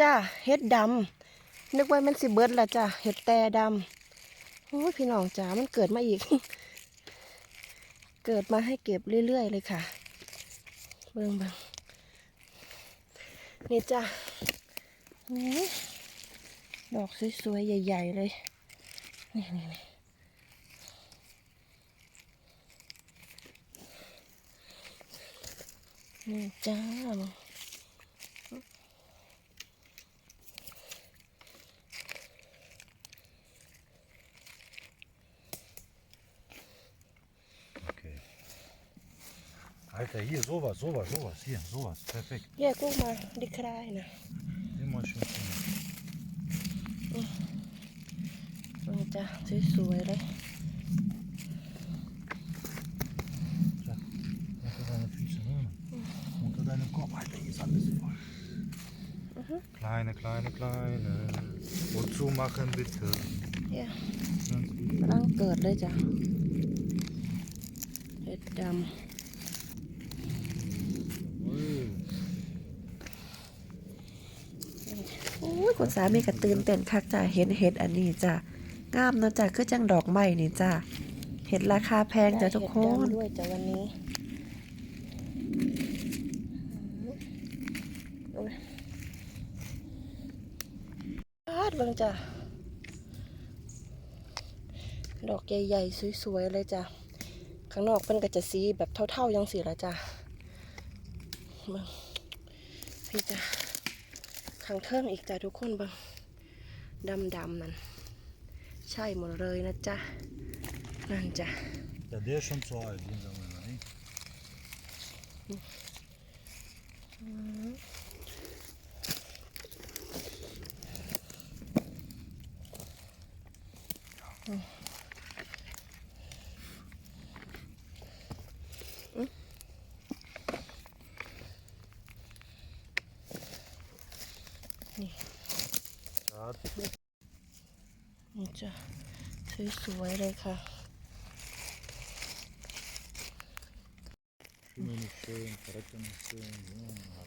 จ้าเฮ็ดดำนึกว่ามันสิเบิดละจ้าเฮ็ดแต่ดำโอ้ยพี่น้องจ๋ามันเกิดมาอีก เกิดมาให้เก็บเรื่อยๆเลยค่ะ เบิ่งเบิ่งนี่จ้านี่ดอกสวยๆ ใหญ่ ๆ เลย นี่นี่นี่นี่จ้า Alter, hier, sowas, sowas, sowas, hier, sowas, perfekt. แยกลูกมาดิครายนะ Immer schön. finden. นี่จ้าสวยๆเลย Unter deine Füße, ne? Unter deinem Kopf, Alter, hier ist alles voll. Kleine, kleine, kleine. Und zumachen bitte. เนี่ย Ganz lieb. กำลังเกิดเลยจ้ะเห็ดด Jawohl. ำโอ้ยคุณสามีก็ตื่นเต้นคักจ้ะเห็นเห็ดอันนี้จ้ะงามเนาะจ้ะคือจังดอกไม้นี่จ้ะเห็ดราคาแพงจ้ะทุกคนด้วยจ้ะวันนี้พาดเบิ่งจ้ะ ดอกใหญ่ๆ สวยๆ เลยจ้ะ ข้างนอกเพิ่นก็จะสีแบบเท่าๆยังสีละจ้ะเบิ่งพี่จ้ะ ข้างเทิงอีกจ้ะทุกคนเบิ่งดำๆนั่นใช่หมดเลยนะจ๊ะ นั่นจ้ะ Ja, der ist schon zu alt, den sagen wir mal, ne? นี่ Ja, นี่จ้ะสวยๆเลยค่ะ Schimmel nicht schön, Charakter nicht schön. Ja,